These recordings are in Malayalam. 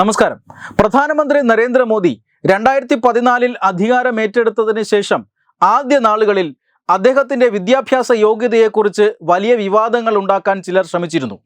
നമസ്കാരം. പ്രധാനമന്ത്രി നരേന്ദ്രമോദി രണ്ടായിരത്തി പതിനാലിൽ അധികാരമേറ്റെടുത്തതിന് ശേഷം ആദ്യ നാളുകളിൽ അദ്ദേഹത്തിന്റെ വിദ്യാഭ്യാസ യോഗ്യതയെക്കുറിച്ച് വലിയ വിവാദങ്ങൾ ഉണ്ടാക്കാൻ ചിലർ ശ്രമിച്ചിരുന്നു.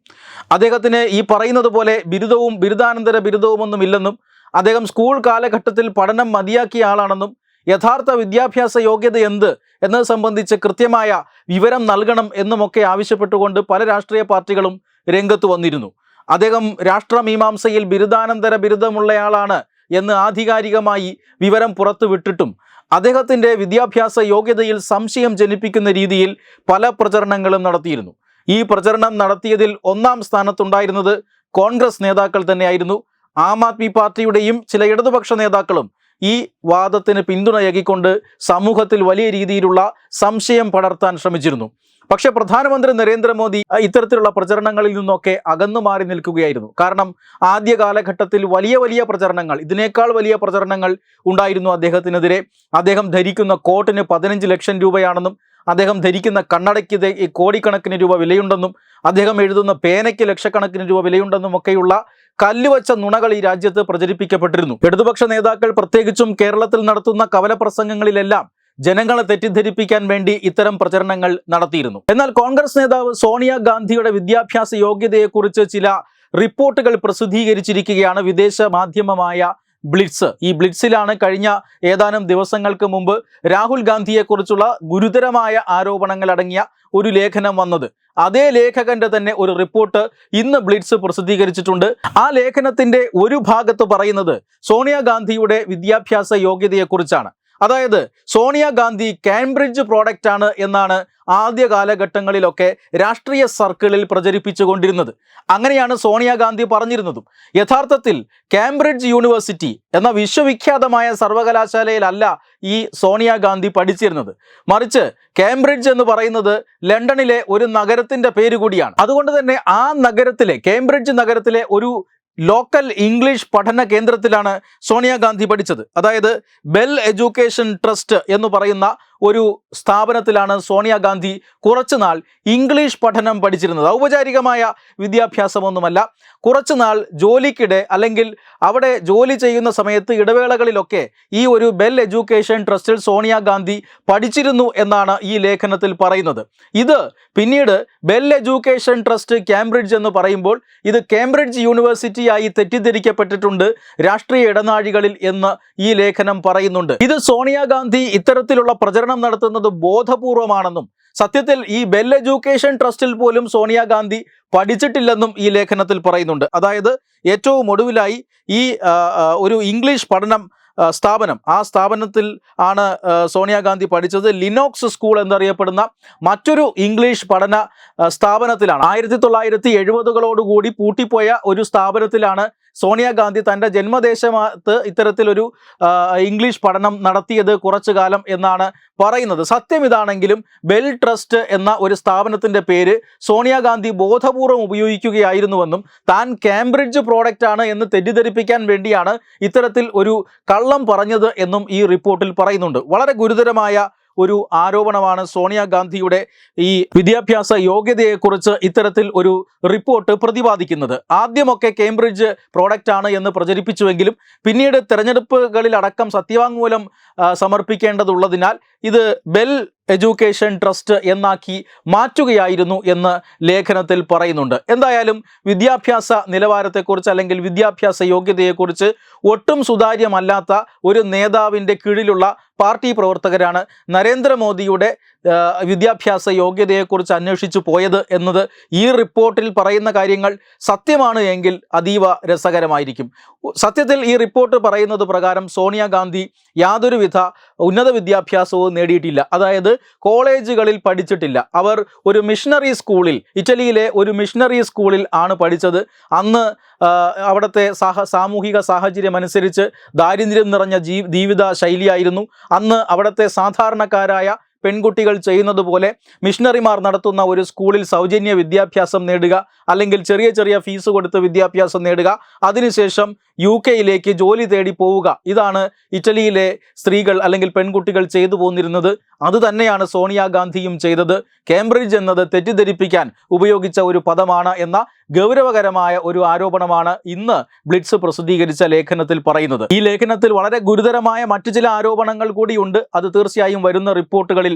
അദ്ദേഹത്തിന് ഈ പറയുന്നത് പോലെ ബിരുദവും ബിരുദാനന്തര ബിരുദവുമൊന്നും ഇല്ലെന്നും അദ്ദേഹം സ്കൂൾ കാലഘട്ടത്തിൽ പഠനം മതിയാക്കിയ ആളാണെന്നും യഥാർത്ഥ വിദ്യാഭ്യാസ യോഗ്യത എന്ത് എന്നത് സംബന്ധിച്ച് കൃത്യമായ വിവരം നൽകണം എന്നുമൊക്കെ ആവശ്യപ്പെട്ടുകൊണ്ട് പല രാഷ്ട്രീയ പാർട്ടികളും രംഗത്ത് വന്നിരുന്നു. അദ്ദേഹം രാഷ്ട്രമീമാംസയിൽ ബിരുദാനന്തര ബിരുദമുള്ളയാളാണ് എന്ന് ആധികാരികമായി വിവരം പുറത്തുവിട്ടിട്ടും അദ്ദേഹത്തിന്റെ വിദ്യാഭ്യാസ യോഗ്യതയിൽ സംശയം ജനിപ്പിക്കുന്ന രീതിയിൽ പല പ്രചരണങ്ങളും നടത്തിയിരുന്നു. ഈ പ്രചരണം നടത്തിയതിൽ ഒന്നാം സ്ഥാനത്തുണ്ടായിരുന്നത് കോൺഗ്രസ് നേതാക്കൾ തന്നെയായിരുന്നു. ആം ആദ്മി പാർട്ടിയുടെയും ചില ഇടതുപക്ഷ നേതാക്കളും ഈ വാദത്തിന് പിന്തുണയകിക്കൊണ്ട് സമൂഹത്തിൽ വലിയ രീതിയിലുള്ള സംശയം പടർത്താൻ ശ്രമിച്ചിരുന്നു. പക്ഷേ പ്രധാനമന്ത്രി നരേന്ദ്രമോദി ഇത്തരത്തിലുള്ള പ്രചരണങ്ങളിൽ നിന്നൊക്കെ അകന്നു മാറി നിൽക്കുകയായിരുന്നു. കാരണം ആദ്യ കാലഘട്ടത്തിൽ വലിയ വലിയ പ്രചരണങ്ങൾ ഇതിനേക്കാൾ വലിയ പ്രചരണങ്ങൾ ഉണ്ടായിരുന്നു അദ്ദേഹത്തിനെതിരെ. അദ്ദേഹം ധരിക്കുന്ന കോട്ടിന് പതിനഞ്ച് ലക്ഷം രൂപയാണെന്നും അദ്ദേഹം ധരിക്കുന്ന കണ്ണടയ്ക്ക് കോടിക്കണക്കിന് രൂപ വിലയുണ്ടെന്നും അദ്ദേഹം എഴുതുന്ന പേനയ്ക്ക് ലക്ഷക്കണക്കിന് രൂപ വിലയുണ്ടെന്നും ഒക്കെയുള്ള കല്ലുവച്ച നുണകൾ ഈ രാജ്യത്ത് പ്രചരിപ്പിക്കപ്പെട്ടിരുന്നു. ഇടതുപക്ഷ നേതാക്കൾ പ്രത്യേകിച്ചും കേരളത്തിൽ നടത്തുന്ന കവല പ്രസംഗങ്ങളിലെല്ലാം ജനങ്ങളെ തെറ്റിദ്ധരിപ്പിക്കാൻ വേണ്ടി ഇത്തരം പ്രചരണങ്ങൾ നടത്തിയിരുന്നു. എന്നാൽ കോൺഗ്രസ് നേതാവ് സോണിയാഗാന്ധിയുടെ വിദ്യാഭ്യാസ യോഗ്യതയെക്കുറിച്ച് ചില റിപ്പോർട്ടുകൾ പ്രസിദ്ധീകരിച്ചിരിക്കുകയാണ് വിദേശ മാധ്യമമായ ബ്ലിറ്റ്സ്. ഈ ബ്ലിറ്റ്സിലാണ് കഴിഞ്ഞ ഏതാനും ദിവസങ്ങൾക്ക് മുമ്പ് രാഹുൽ ഗാന്ധിയെക്കുറിച്ചുള്ള ഗുരുതരമായ ആരോപണങ്ങൾ അടങ്ങിയ ഒരു ലേഖനം വന്നത്. അതേ ലേഖകന്റെ തന്നെ ഒരു റിപ്പോർട്ട് ഇന്ന് ബ്ലിറ്റ്സ് പ്രസിദ്ധീകരിച്ചിട്ടുണ്ട്. ആ ലേഖനത്തിന്റെ ഒരു ഭാഗത്ത് പറയുന്നത് സോണിയാഗാന്ധിയുടെ വിദ്യാഭ്യാസ യോഗ്യതയെക്കുറിച്ചാണ്. അതായത് സോണിയാഗാന്ധി കാംബ്രിഡ്ജ് പ്രോഡക്റ്റ് ആണ് എന്നാണ് ആദ്യ കാലഘട്ടങ്ങളിലൊക്കെ രാഷ്ട്രീയ സർക്കിളിൽ പ്രചരിപ്പിച്ചുകൊണ്ടിരുന്നത്. അങ്ങനെയാണ് സോണിയാഗാന്ധി പറഞ്ഞിരുന്നതും. യഥാർത്ഥത്തിൽ കാംബ്രിഡ്ജ് യൂണിവേഴ്സിറ്റി എന്ന വിശ്വവിഖ്യാതമായ സർവകലാശാലയിലല്ല ഈ സോണിയാഗാന്ധി പഠിച്ചിരുന്നത്. മറിച്ച് കാംബ്രിഡ്ജ് എന്ന് പറയുന്നത് ലണ്ടനിലെ ഒരു നഗരത്തിന്റെ പേര് കൂടിയാണ്. അതുകൊണ്ട് തന്നെ ആ നഗരത്തിലെ കാംബ്രിഡ്ജ് നഗരത്തിലെ ഒരു ലോക്കൽ ഇംഗ്ലീഷ് പഠന കേന്ദ്രത്തിലാണ് സോണിയാഗാന്ധി പഠിച്ചത്. അതായത് ബെൽ എഡ്യൂക്കേഷൻ ട്രസ്റ്റ് എന്ന് പറയുന്ന ഒരു സ്ഥാപനത്തിലാണ് സോണിയാഗാന്ധി കുറച്ചുനാൾ ഇംഗ്ലീഷ് പഠനം പഠിച്ചിരുന്നത്. ഔപചാരികമായ വിദ്യാഭ്യാസമൊന്നുമല്ല. കുറച്ചുനാൾ ജോലിക്കിടെ അല്ലെങ്കിൽ അവിടെ ജോലി ചെയ്യുന്ന സമയത്ത് ഇടവേളകളിലൊക്കെ ഈ ഒരു ബെൽ എഡ്യൂക്കേഷൻ ട്രസ്റ്റിൽ സോണിയാഗാന്ധി പഠിച്ചിരുന്നു എന്നാണ് ഈ ലേഖനത്തിൽ പറയുന്നത്. ഇത് പിന്നീട് ബെൽ എഡ്യൂക്കേഷൻ ട്രസ്റ്റ് കാംബ്രിഡ്ജ് എന്ന് പറയുമ്പോൾ ഇത് കേംബ്രിഡ്ജ് യൂണിവേഴ്സിറ്റിയായി തെറ്റിദ്ധരിക്കപ്പെട്ടിട്ടുണ്ട് രാഷ്ട്രീയ ഇടനാഴികളിൽ എന്ന് ഈ ലേഖനം പറയുന്നുണ്ട്. ഇത് സോണിയാഗാന്ധി ഇത്തരത്തിലുള്ള പ്രചരണം നടത്തുന്നത് ബോധപൂർവമാണെന്നും സത്യത്തിൽ ഈ ബെൽ എഡ്യൂക്കേഷൻ ട്രസ്റ്റിൽ പോലും സോണിയാഗാന്ധി പഠിച്ചിട്ടില്ലെന്നും ഈ ലേഖനത്തിൽ പറയുന്നുണ്ട്. അതായത് ഏറ്റവും ഒടുവിലായി ഈ ഒരു ഇംഗ്ലീഷ് പഠനം സ്ഥാപനം ആ സ്ഥാപനത്തിൽ ആണ് സോണിയാഗാന്ധി പഠിച്ചത്. ലിനോക്സ് സ്കൂൾ എന്നറിയപ്പെടുന്ന മറ്റൊരു ഇംഗ്ലീഷ് പഠന സ്ഥാപനത്തിലാണ്. ആയിരത്തി തൊള്ളായിരത്തി എഴുപതുകളോടുകൂടി പൂട്ടിപ്പോയ ഒരു സ്ഥാപനത്തിലാണ് സോണിയാഗാന്ധി തന്റെ ജന്മദേശത്ത് ഇത്തരത്തിലൊരു ഇംഗ്ലീഷ് പഠനം നടത്തിയത് കുറച്ചു കാലം എന്നാണ് പറയുന്നത്. സത്യം ഇതാണെങ്കിലും ബെൽ ട്രസ്റ്റ് എന്ന ഒരു സ്ഥാപനത്തിന്റെ പേര് സോണിയാഗാന്ധി ബോധപൂർവം ഉപയോഗിക്കുകയായിരുന്നുവെന്നും താൻ കാംബ്രിഡ്ജ് പ്രോഡക്റ്റ് ആണ് എന്ന് തെറ്റിദ്ധരിപ്പിക്കാൻ വേണ്ടിയാണ് ഇത്തരത്തിൽ ഒരു കള്ളം പറഞ്ഞത് എന്നും ഈ റിപ്പോർട്ടിൽ പറയുന്നുണ്ട്. വളരെ ഗുരുതരമായ ഒരു ആരോപണമാണ് സോണിയാഗാന്ധിയുടെ ഈ വിദ്യാഭ്യാസ യോഗ്യതയെക്കുറിച്ച് ഇത്തരത്തിൽ ഒരു റിപ്പോർട്ട് പ്രതിപാദിക്കുന്നത്. ആദ്യമൊക്കെ കേംബ്രിഡ്ജ് പ്രോഡക്റ്റ് ആണ് എന്ന് പ്രചരിപ്പിച്ചുവെങ്കിലും പിന്നീട് തെരഞ്ഞെടുപ്പുകളിലടക്കം സത്യവാങ്മൂലം സമർപ്പിക്കേണ്ടതുള്ളതിനാൽ ഇത് ബെൽ എഡ്യൂക്കേഷൻ ട്രസ്റ്റ് എന്നാക്കി മാറ്റുകയായിരുന്നു എന്ന് ലേഖനത്തിൽ പറയുന്നുണ്ട്. എന്തായാലും വിദ്യാഭ്യാസ നിലവാരത്തെക്കുറിച്ച് അല്ലെങ്കിൽ വിദ്യാഭ്യാസ യോഗ്യതയെക്കുറിച്ച് ഒട്ടും സുതാര്യമല്ലാത്ത ഒരു നേതാവിന്റെ കീഴിലുള്ള പാർട്ടി പ്രവർത്തകരാണ് നരേന്ദ്രമോദിയുടെ വിദ്യാഭ്യാസ യോഗ്യതയെക്കുറിച്ച് അന്വേഷിച്ചു പോയത് എന്നത് ഈ റിപ്പോർട്ടിൽ പറയുന്ന കാര്യങ്ങൾ സത്യമാണ് എങ്കിൽ അതീവ രസകരമായിരിക്കും. സത്യത്തിൽ ഈ റിപ്പോർട്ട് പറയുന്നത് പ്രകാരം സോണിയാഗാന്ധി യാതൊരുവിധ ഉന്നത വിദ്യാഭ്യാസവും നേടിയിട്ടില്ല. അതായത് കോളേജുകളിൽ പഠിച്ചിട്ടില്ല. അവർ ഒരു മിഷണറി സ്കൂളിൽ ഇറ്റലിയിലെ ഒരു മിഷണറി സ്കൂളിൽ ആണ് പഠിച്ചത്. അന്ന് അവിടുത്തെ സാഹ സാമൂഹിക സാഹചര്യം അനുസരിച്ച് ദാരിദ്ര്യം നിറഞ്ഞ ജീവിത ശൈലിയായിരുന്നു. അന്ന് അവിടുത്തെ സാധാരണക്കാരായ പെൺകുട്ടികൾ ചെയ്യുന്നത് പോലെ മിഷണറിമാർ നടത്തുന്ന ഒരു സ്കൂളിൽ സൗജന്യ വിദ്യാഭ്യാസം നേടുക അല്ലെങ്കിൽ ചെറിയ ചെറിയ ഫീസ് കൊടുത്ത് വിദ്യാഭ്യാസം നേടുക അതിനുശേഷം യു കെയിലേക്ക് ജോലി തേടി പോവുക. ഇതാണ് ഇറ്റലിയിലെ സ്ത്രീകൾ അല്ലെങ്കിൽ പെൺകുട്ടികൾ ചെയ്തു പോന്നിരുന്നത്. അതുതന്നെയാണ് സോണിയാഗാന്ധിയും ചെയ്തത്. കേംബ്രിഡ്ജ് എന്നത് തെറ്റിദ്ധരിപ്പിക്കാൻ ഉപയോഗിച്ച ഒരു പദമാണ് എന്ന ഗൗരവകരമായ ഒരു ആരോപണമാണ് ഇന്ന് ബ്ലിറ്റ്സ് പ്രസിദ്ധീകരിച്ച ലേഖനത്തിൽ പറയുന്നത്. ഈ ലേഖനത്തിൽ വളരെ ഗുരുതരമായ മറ്റു ചില ആരോപണങ്ങൾ കൂടിയുണ്ട്. അത് തീർച്ചയായും വരുന്ന റിപ്പോർട്ടുകളിൽ